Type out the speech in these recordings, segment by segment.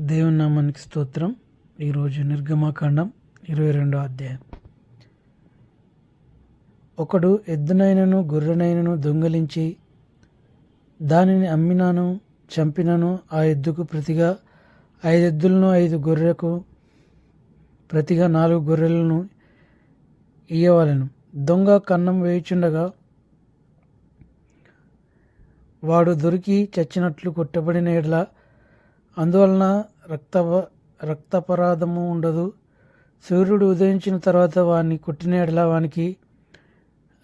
దేవుని నామానికి స్తోత్రం. ఈరోజు నిర్గమాకాండం ఇరవై రెండో అధ్యాయం. ఒకడు ఎద్దునైనను గొర్రెనైనను దొంగలించి దానిని అమ్మినాను చంపినను. ఆ ఎద్దుకు ప్రతిగా ఐదు ఎద్దులను ఐదు గొర్రెకు ప్రతిగా నాలుగు గొర్రెలను ఇయ్యవలెను. దొంగ కన్నం వేయుచుండగా వాడు దొరికి చచ్చినట్లు కొట్టబడిన ఎడల అందువలన రక్త రక్తపరాధము ఉండదు. సూర్యుడు ఉదయించిన తర్వాత వాని కొట్టిన ఎడల వానికి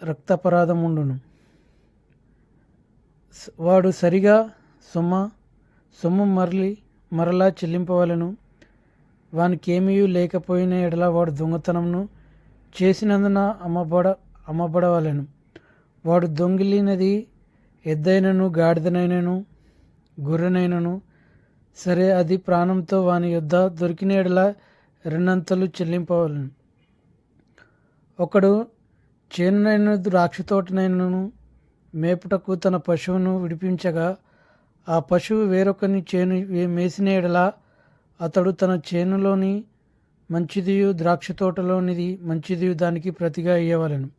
రక్తపరాధం ఉండును వాడు సరిగా సొమ్మ సొమ్ము మరలి మరలా చెల్లింపవలను. వానికి లేకపోయిన ఎడల వాడు దొంగతనంను చేసినందున అమ్మబడ అమ్మబడవలెను. వాడు దొంగిలినది ఎద్దైనను గాడిదనైనను గుర్రెనైనను సరే అది ప్రాణంతో వాని యొద్ద దొరికినేడలా రెండంతలు చెల్లింపవలను. ఒకడు చేనునైన ద్రాక్ష తోటనైనను మేపుటకు తన పశువును విడిపించగా ఆ పశువు వేరొకని చేను మేసినేడలా మేసిన అతడు తన చేనులోని మంచిదియు ద్రాక్ష తోటలోనిది మంచిదియు దానికి ప్రతిగా ఇయ్యవలను.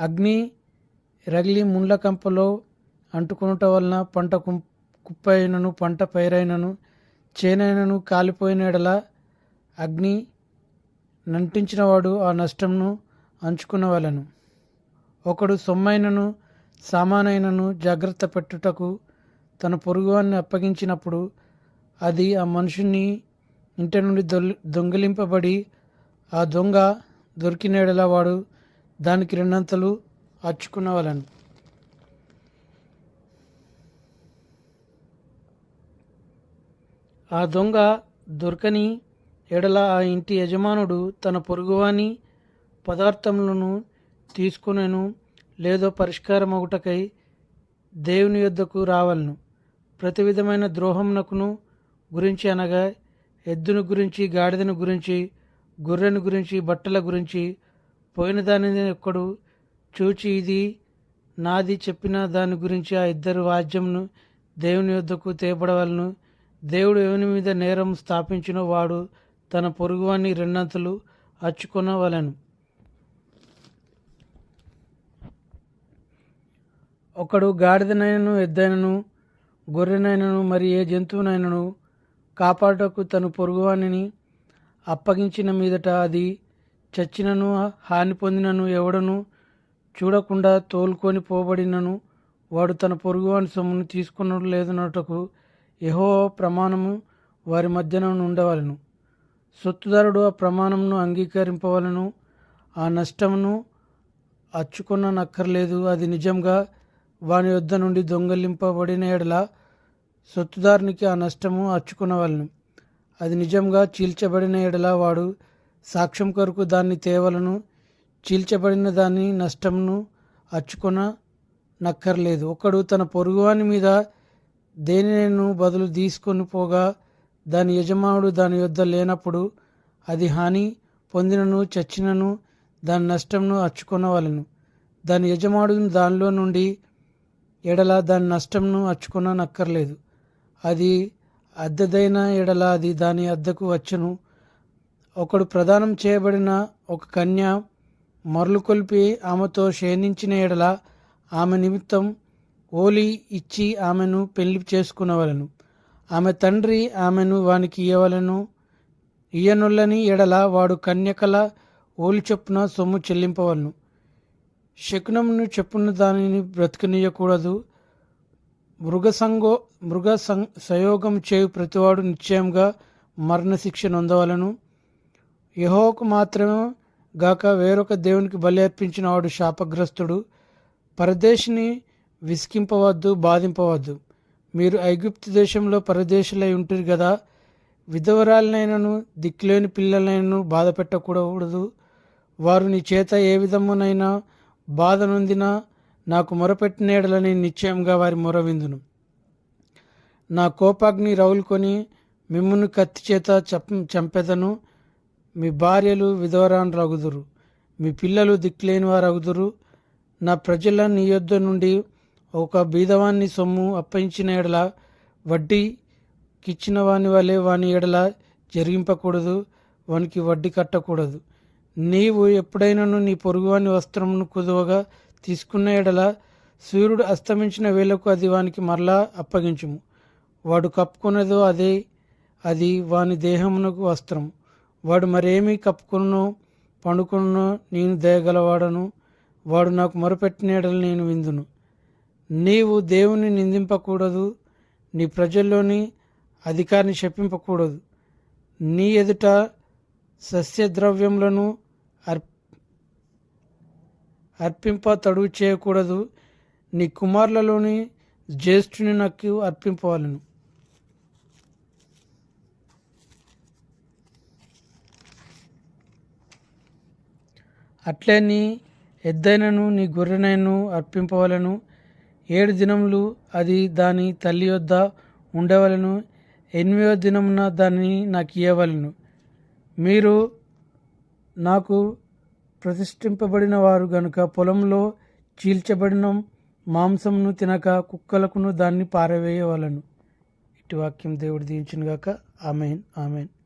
అగ్ని రగిలి ముండ్ల కంపలో అంటుకొనుట వలన పంట కుప్పైనను కుప్ప అయినను పంట పైరైనను చేనైనను కాలిపోయినడలా అగ్ని నంటించినవాడు ఆ నష్టంను అంచుకునవలెను. ఒకడు సొమ్మైనను సామానైనను జాగ్రత్త పెట్టుటకు తన పొరుగువాన్ని అప్పగించినప్పుడు అది ఆ మనుషుని ఇంటి నుండి దొల్ దొంగిలింపబడి ఆ దొంగ దొరికినేడలా వాడు దానికి రెండంతలు అచ్చుకునవలను. ఆ దొంగ దొరకని ఎడల ఆ ఇంటి యజమానుడు తన పొరుగువాని పదార్థములను తీసుకునేను లేదో పరిష్కారం ఒకటకై దేవుని యొద్దకు రావలను. ప్రతి విధమైన ద్రోహమునకును గురించి అనగా ఎద్దును గురించి గాడిదను గురించి గొర్రెను గురించి బట్టల గురించి పోయిన దానిని ఒక్కడు చూచి ఇది నాది చెప్పిన దాని గురించి ఆ ఇద్దరు వాద్యంను దేవుని యొద్దకు తేపడవలను దేవుడు ఎవని మీద నేరం స్థాపించిన వాడు తన పొరుగువాన్ని రెండంతలు అచ్చుకొనవలెను. ఒకడు గాడిదనైనను ఎద్దైనను గొర్రెనైనను మరి ఏ జంతువునైనను కాపాడటకు తన పొరుగువానిని అప్పగించిన మీదట అది చచ్చినను హాని పొందినను ఎవడను చూడకుండా తోలుకొని పోబడినను వాడు తన పొరుగువాని సొమ్మును తీసుకున్నట్టు లేదన్నటకు యహో ప్రమాణము వారి మధ్యన ఉండవలను సొత్తుదారుడు ఆ ప్రమాణమును అంగీకరింపవలను. ఆ నష్టమును అచ్చుకున్న నక్కర్లేదు అది నిజంగా వాని యొద్ద నుండి దొంగలింపబడిన ఎడల సొత్తుదారునికి ఆ నష్టము అచ్చుకునవలను. అది నిజంగా చీల్చబడిన ఎడల వాడు సాక్ష్యం కొరకు దాన్ని తేవలను. చీల్చబడిన దాని నష్టమును అచ్చుకొన నక్కర్లేదు ఒకడు తన పొరుగువాని మీద దేనినైనా బదులు తీసుకొని పోగా దాని యజమానుడు దాని యొద్ద లేనప్పుడు అది హాని పొందినను చచ్చినను దాని నష్టంను అచ్చుకొనవలెను. దాని యజమానుడు దానిలో నుండి ఎడల దాని నష్టంను అచ్చుకొన నక్కర్లేదు అది అద్దెదైన ఎడల అది దాని అద్దకు వచ్చును. ఒకడు ప్రదానం చేయబడిన ఒక కన్య మరలు కొలిపి ఆమెతో క్షీణించిన ఎడల ఆమె నిమిత్తం ఓలి ఇచ్చి ఆమెను పెళ్ళి చేసుకునవలను. ఆమె తండ్రి ఆమెను వానికి ఇయ్యవలను. ఇయ్యనుల్లని ఎడల వాడు కన్యకల ఓలి చొప్పున సొమ్ము చెల్లింపవలను. శకునమును చెప్పున దానిని బ్రతకనీయకూడదు. మృగసంగో మృగ సం సయోగం చేయు ప్రతివాడు నిశ్చయంగా మరణశిక్ష నొందవలను. యహోకు మాత్రమే గాక వేరొక దేవునికి బలి అర్పించిన వాడు శాపగ్రస్తుడు. పరదేశిని విసికింపవద్దు బాధింపవద్దు. మీరు ఐగుప్తు దేశంలో పరదేశులై ఉంటారు కదా విధవరాలనైనను దిక్కులేని పిల్లలైనను బాధ పెట్టకూడదు వారు నీ చేత ఏ విధమునైనా బాధ నొందినా నాకు మొరపెట్టినేడలని నిశ్చయంగా వారి మొర విందును. నా కోపాగ్ని రౌలుకొని మిమ్మును కత్తి చేత చంప చంపెదను. మీ భార్యలు విధవరాన్ రగుదురు మీ పిల్లలు దిక్కులేని వారు అగుదురు నా ప్రజల నీ యొద్ద నుండి ఒక బీదవాన్ని సొమ్ము అప్పించిన ఎడల వడ్డీ కిచ్చిన వాని వలె వాని ఎడల జరిగింపకూడదు వానికి వడ్డీ కట్టకూడదు. నీవు ఎప్పుడైనాను నీ పొరుగువాని వస్త్రమును కుదువగా తీసుకున్న ఎడల సూర్యుడు అస్తమించిన వేళకు అది వానికి మరలా అప్పగించుము. వాడు కప్పుకున్నదో అదే అది వాని దేహమునకు వస్త్రం. వాడు మరేమీ కప్పుకున్నో పండుకున్నో నేను దయగలవాడను వాడు నాకు మొరపెట్టిన ఎడలు నేను విందును. నీవు దేవుని నిందింపకూడదు నీ ప్రజల్లోని అధికారిని శపింపకూడదు. నీ ఎదుట సస్యద్రవ్యములను అర్ప్ అర్పింప తడువు చేయకూడదు నీ కుమారులలోని జ్యేష్ఠుని నాకు అర్పింపవాలను. అట్లే నీ ఎద్దైనను నీ గొర్రెనైను అర్పింపవలను. ఏడు దినములు అది దాని తల్లి యొద్ద ఉండవలను. ఎనిమిదో దినమున దాన్ని నాకు ఇవ్వవలను మీరు నాకు ప్రతిష్ఠింపబడిన వారు గనుక పొలంలో చీల్చబడిన మాంసమును తినక కుక్కలకును దాన్ని పారవేయవలను. ఇటు వాక్యం దేవుడు దీవించును గాక ఆమెన్ ఆమెన్.